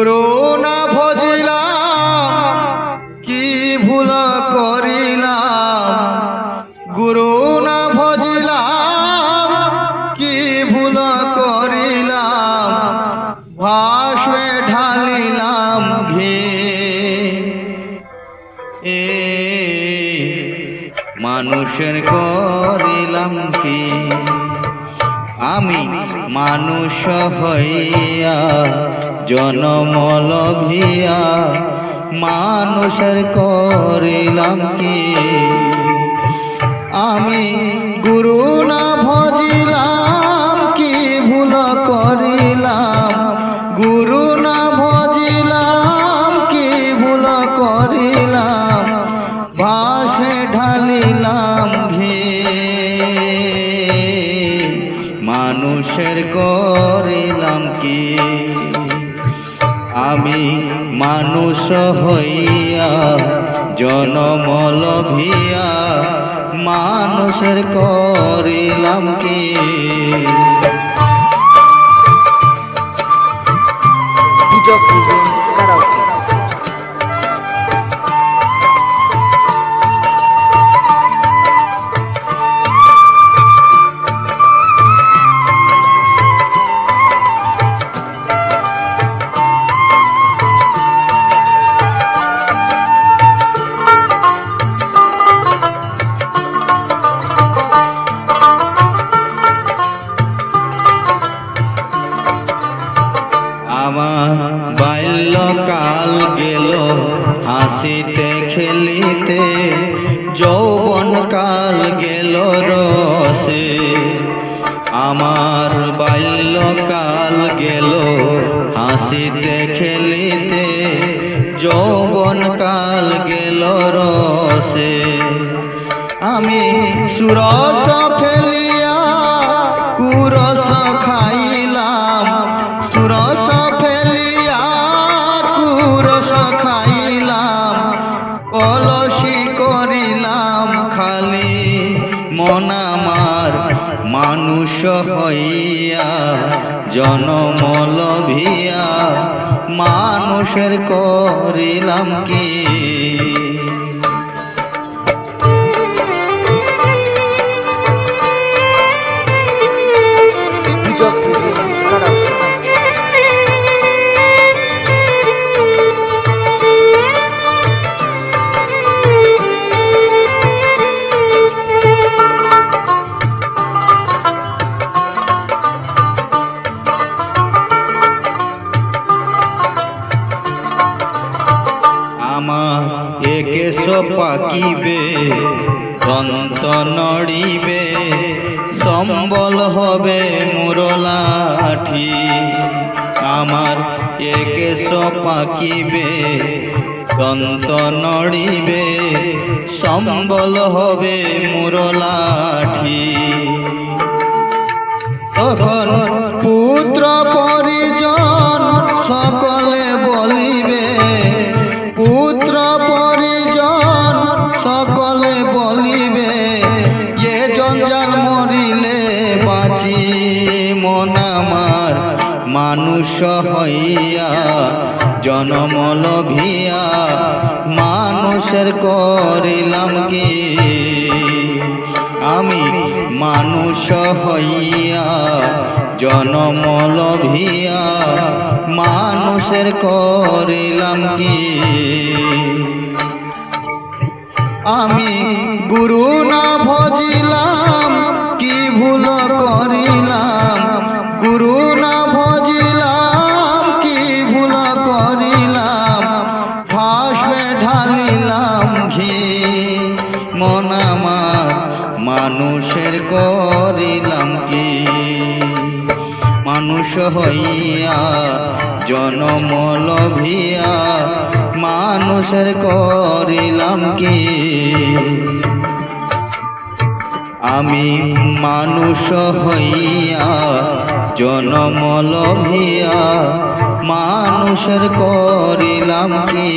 করুণা ভজিলাম, কি ভুল করিলাম? গুরুণা ভজিলাম, কি ভুল করিলাম? ভাষে ঢালিলাম ঘে। এ মানুষের করিলাম কি আমি মানুষ হইয়া জনমল ভিয়া মানুষের করিলাম কি? আমি গুরু না ভজিলাম কি ভুল করিলাম? গুরু না ভজিলাম কি ভুল করিলাম? ভাসে ঢালিলাম মানুষের করিলাম কি? আমি মানুষ হইয়া জনমল ভিয়া মানুষের করিলাম কি? হাসিতে খেলিতে যৌবন কাল গেল রসে। আমার বাল্যকাল গেল হাসিতে খেলিতে যৌবন কাল গেল রসে। আমি সুরস ফেলিয়া মানুষ হইয়া জনমল ভিয়া মানুষের করিলাম কি? একেশ পাকিবে, দন্ত নড়িবে, সম্বল হবে মুরলাঠি। আমার একেশ পাকিবে, দন্ত নড়িবে, সম্বল হবে মুরলাঠি। তখন পুত্র পরিজন সকলে মন আমার মানুষ হইয়া জনমল ভিয়া মানুষের করিলাম কি? আমি মানুষ হইয়া জনমল ভিয়া মানুষের করিলাম কি? আমি গুরু না ভজিলাম, কি ভুল করিলাম? মন আমার? মানুষের করিলাম কি? মানুষ হইয়া জনমল ভিয়া মানুষের করিলাম কি? আমি মানুষ হইয়া জনমল ভিয়া মানুষের করিলাম কি?